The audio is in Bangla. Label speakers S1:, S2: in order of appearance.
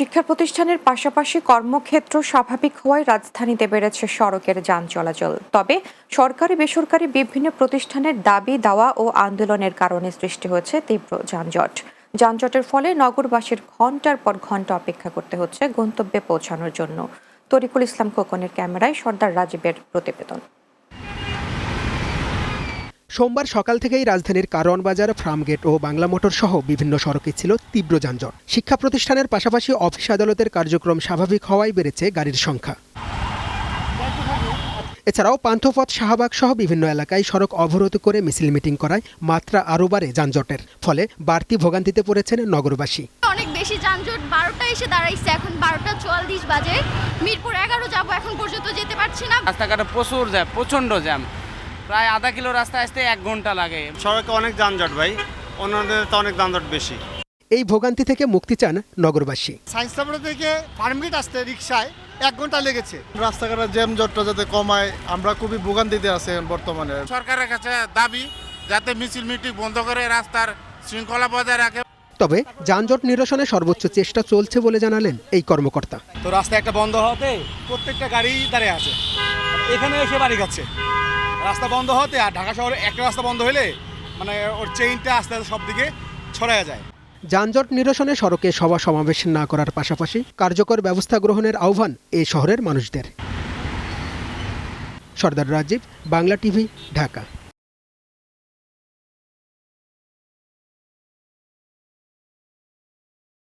S1: শিক্ষা প্রতিষ্ঠানের পাশাপাশি কর্মক্ষেত্র স্বাভাবিক হওয়ায় রাজধানীতে বেড়েছে সড়কের যান চলাচল। তবে সরকারি বেসরকারি বিভিন্ন প্রতিষ্ঠানের দাবি, দাওয়া ও আন্দোলনের কারণে সৃষ্টি হয়েছে তীব্র যানজট। যানজটের ফলে নগরবাসীর ঘণ্টার পর ঘণ্টা অপেক্ষা করতে হচ্ছে গন্তব্যে পৌঁছানোর জন্য। তরিকুল ইসলাম খোকনের ক্যামেরায় সর্দার রাজীবের প্রতিবেদন।
S2: সোমবার সকাল থেকেই রাজধানীর কারওয়ান বাজার ফার্মগেট ও বাংলা মোটর সহ বিভিন্ন সড়কে ছিল তীব্র যানজট। শিক্ষা প্রতিষ্ঠানের পাশাপাশি অফিস আদালতের কার্যক্রম স্বাভাবিক হওয়ায় বেড়েছে গাড়ির সংখ্যা। এছাড়াও পান্থপথ শাহবাগ সহ বিভিন্ন এলাকায় সড়ক অবরোধ করে মিছিল মিটিং করায় মাত্রা আরও বাড়ে যানজটের ফলে বাড়তি ভোগান্তিতে পড়েছেন নগরবাসী।
S3: অনেক বেশি যানজট বারোটা এসে দাঁড়াইছে এখন বারোটা চুয়াল্লিশ বাজে। মিরপুর এগারো যাব এখন পর্যন্ত যেতে পারছি না।
S4: রাস্তাঘাটে প্রচুর জ্যাম প্রচণ্ড জ্যাম। প্রায় আধা কিলো রাস্তা আসতে এক ঘণ্টা লাগে।
S5: সড়কে অনেক যানজট ভাই। অন্যদের তো অনেক যানজট বেশি।
S2: এই ভোগান্তি থেকে মুক্তি চান নগরবাসী।
S6: সায়েন্স থেকে ফার্মগেট আসতে রিক্সায় এক ঘণ্টা লেগেছে।
S7: রাস্তাঘাটের জ্যাম জটটা যাতে কমায় আমরা খুবই ভোগান্তিতে আছি বর্তমানে।
S8: সরকারের কাছে দাবি যাতে মিছিল মিটিং বন্ধ করে রাস্তার শৃঙ্খলা বজায় রাখে।
S2: তবে যানজট নিরসনে সর্বোচ্চ চেষ্টা চলছে বলে জানালেন এই কর্মকর্তা।
S9: তো রাস্তা একটা বন্ধ হতে প্রত্যেকটা গাড়ি দাঁড়িয়ে আছে। এখানে এসে বাড়ি যাচ্ছে। রাস্তা বন্ধ হতে আর ঢাকা শহরে একটা রাস্তা বন্ধ হলে মানে ওর চেইনটা আস্তে আস্তে সব দিকে ছড়ায় যায়।
S2: যানজট নিরসনে সড়কে সভা সমাবেশ না করার পাশাপাশি কার্যকর ব্যবস্থা গ্রহণের আহ্বান এই শহরের মানুষদের। সর্দার রাজীব, বাংলা টিভি, ঢাকা।